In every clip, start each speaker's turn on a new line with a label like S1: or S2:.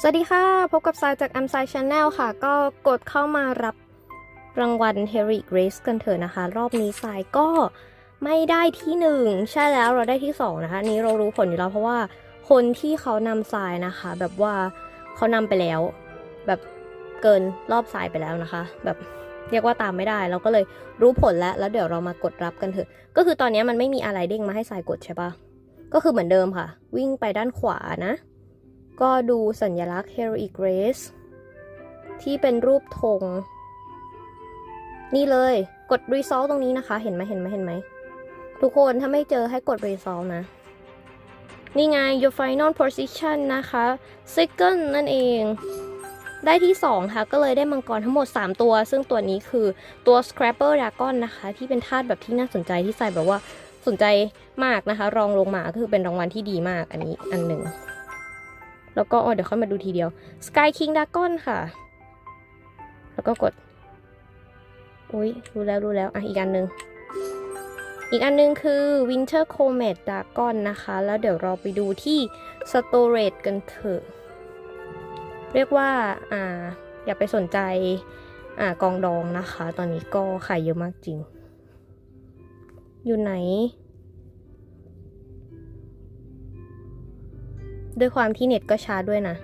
S1: สวัสดีค่ะ พบกับสายจาก a m s i Channel ค่ะ ก็กดเข้ามารับรางวัล Harry Grace กันเถอะนะคะ รอบนี้สายก็ไม่ได้ที่หนึ่งใช่แล้วเราได้ที่สองนะคะนี้เรารู้ผลอยู่แล้วเพราะว่าคนที่เขานำสายนะคะ แบบว่าเขานำไปแล้ว แบบเกินรอบสายไปแล้วนะคะ แบบเรียกว่าตามไม่ได้เราก็เลยรู้ผลแล้ว แล้วเดี๋ยวเรามากดรับกันเถอะ ก็คือตอนนี้มันไม่มีอะไรเด้งมาให้สายกดใช่ปะก็คือเหมือนเดิมค่ะ วิ่งไปด้านขวานะ ก็ดูสัญลักษณ์ Heroic Race ที่เป็นรูปธง นี่เลยกด Resolve ตรงนี้นะคะ เห็นไหมเห็นไหมเห็นไหม ทุกคนถ้าไม่เจอให้กด Resolve นะ นี่ไง your final position นะคะ second นั่นเอง ได้ที่ 2 ค่ะ ก็เลยได้มังกรทั้งหมด 3 ตัว ซึ่งตัวนี้คือตัว Scrapper Dragon นะคะ ที่เป็นธาตุแบบที่น่าสนใจที่ใส่แบบว่าสนใจมากนะคะ รองลงมาก็คือเป็นรางวัลที่ดีมากอันนี้อันหนึ่ง แล้วก็อ๋อเดี๋ยวค่อยมาดูทีเดียว Sky King Dragon ค่ะ แล้วก็กด อุ้ยรู้แล้วรู้แล้วอะอีกอันหนึ่งอีกอันหนึงคือ Winter Comet Dragon นะคะ แล้วเดี๋ยวเราไปดูที่ Storage กันเถอะ เรียกว่าอ่าอย่าไปสนใจอ่ากองดองนะคะ ตอนนี้ก็ขายเยอะมากจริง อยู่ไหน ด้วยความที่เน็ตก็ช้าด้วยนะ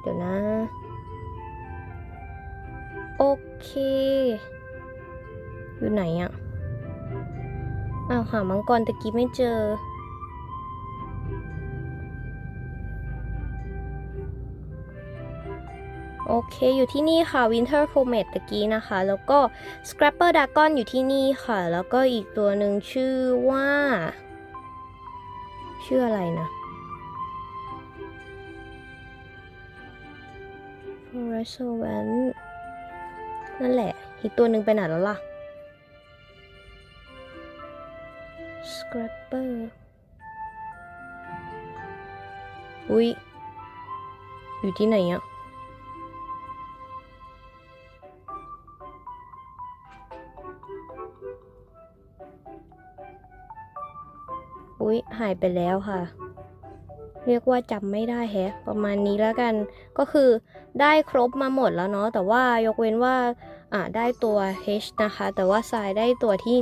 S1: เดี๋ยวนะ โอเค อยู่ไหนอะอ้าวหามังกรตะกี้ไม่เจอ โอเค อยู่ที่นี่ค่ะ Winter Comet ตะกี้นะคะ แล้วก็ Scrapper Dragon อยู่ที่นี่ค่ะ แล้วก็อีกตัวหนึ่งชื่อว่า ชื่ออะไรนะ r e s t v a n นั่นแหละ อีกตัวหนึ่งไปไหนแล้วล่ะ Scrapper อุ้ยอยู่ที่ไหนอะอุ๊ยหายไปแล้วค่ะ เรียกว่าจำไม่ได้แฮะประมาณนี้แล้วกัน ก็คือได้ครบมาหมดแล้วเนาะแต่ว่ายกเว้นว่าอ่าได้ตัว H นะคะ แต่ว่าทรายได้ตัวที่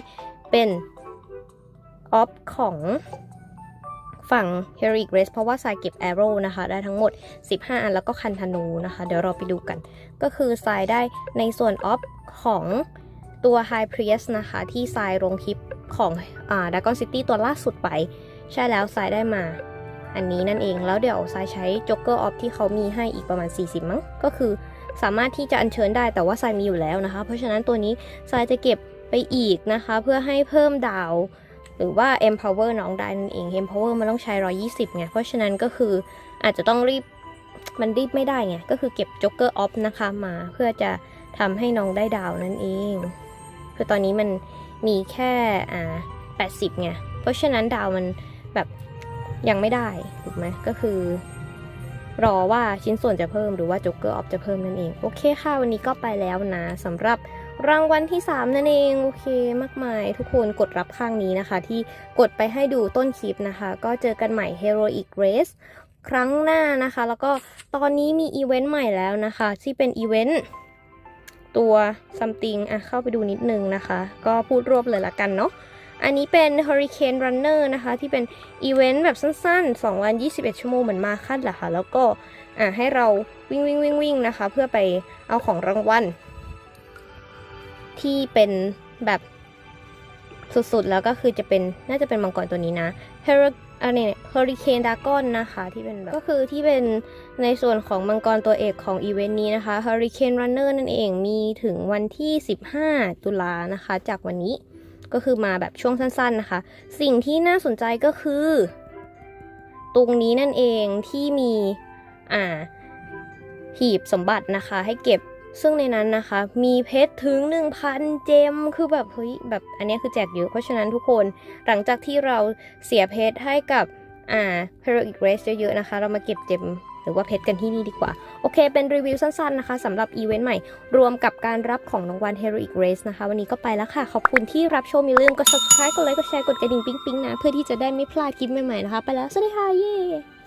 S1: เป็นออฟของฝั่ง Heroic Race เพราะว่าทรายเก็บ Arrow นะคะ ได้ทั้งหมด 15 อันแล้วก็คันธนูนะคะ เดี๋ยวเราไปดูกัน ก็คือทรายได้ในส่วนออฟของตัว High Priest นะคะ ที่ทรายลงคลิปของอ่า Dragon City ตัวล่าสุดไป ใช่แล้วทรายได้มา อันนี้นั่นเองแล้วเดี๋ยวทรายใช้ Joker of ที่เขามีให้อีกประมาณ 40 มั้งก็คือสามารถที่จะอัญเชิญได้แต่ว่าทรายมีอยู่แล้วนะคะ เพราะฉะนั้นตัวนี้ทรายจะเก็บไปอีกนะคะ เพื่อให้เพิ่มดาว หรือว่า empower น้องได้นั่นเอง empower มันต้องใช้ 120ไงเพราะฉะนั้นก็คืออาจจะต้องรีบมันรีบไม่ได้ไงก็คือเก็บ Joker of นะคะมาเพื่อจะทำให้น้องได้ดาวนั่นเอง คือตอนนี้มันมีแค่อ่า80ไงเพราะฉะนั้นดาวมันแบบ ยังไม่ได้ถูกไหมก็คือ รอว่าชิ้นส่วนจะเพิ่มหรือว่า Joker of จะเพิ่มนั่นเอง โอเคค่ะ วันนี้ก็ไปแล้วนะสำหรับรางวัลที่ 3 นั่นเอง โอเคมากมาย ทุกคนกดรับข้างนี้นะคะ ที่กดไปให้ดูต้นคลิปนะคะ ก็เจอกันใหม่ Heroic Race ครั้งหน้านะคะ แล้วก็ตอนนี้มีอีเวนต์ใหม่แล้วนะคะ ที่เป็นอีเวนต์ตัว something อะเข้าไปดูนิดนึงนะคะ ก็พูดรวบเลยละกันเนาะ อันนี้เป็น Hurricane Runner นะคะ ที่เป็นอีเวนต์แบบสั้นๆ2วัน 21 ชั่วโมงเหมือนมาคัดแหละค่ะ แล้วก็ให้เราวิ่งวิ่งวิ่งวิ่งนะคะ เพื่อไปเอาของรางวัลที่เป็นแบบสุดๆ แล้วก็คือจะเป็นน่าจะเป็นมังกรตัวนี้นะ Her อันนี้ Hurricane Dragon นะคะที่เป็นแบบก็คือที่เป็นในส่วนของมังกรตัวเอกของอีเวนต์นี้นะคะ Hurricane Runner นั่นเองมีถึงวันที่ 15 ตุลานะคะ จากวันนี้ ก็คือมาแบบช่วงสั้นๆนะคะ สิ่งที่น่าสนใจก็คือ ตรงนี้นั่นเองที่มีอ่าหีบสมบัตินะคะ ให้เก็บซึ่งในนั้นนะคะ มีเพชรถึง 1,000 เจม คือแบบเฮ้ยแบบอันนี้คือแจกเยอะ เพราะฉะนั้นทุกคนหลังจากที่เราเสียเพชรให้กับอ่า Heroic Race เยอะๆนะคะ เรามาเก็บเจม รือว่าเพชรกันที่นี่ดีกว่า โอเค เป็นรีวิวสั้นๆนะคะสำหรับอีเวนต์ใหม่ รวมกับการรับของรางวัล Heroic Race นะคะ วันนี้ก็ไปแล้วค่ะ ขอบคุณที่รับชมอย่าลืมกด subscribe กดไลค์กดแชร์กดกระดิ่งปิ๊งๆนะ เพื่อที่จะได้ไม่พลาดคลิปใหม่ๆนะคะ ไปแล้ว สวัสดีค่ะ เย้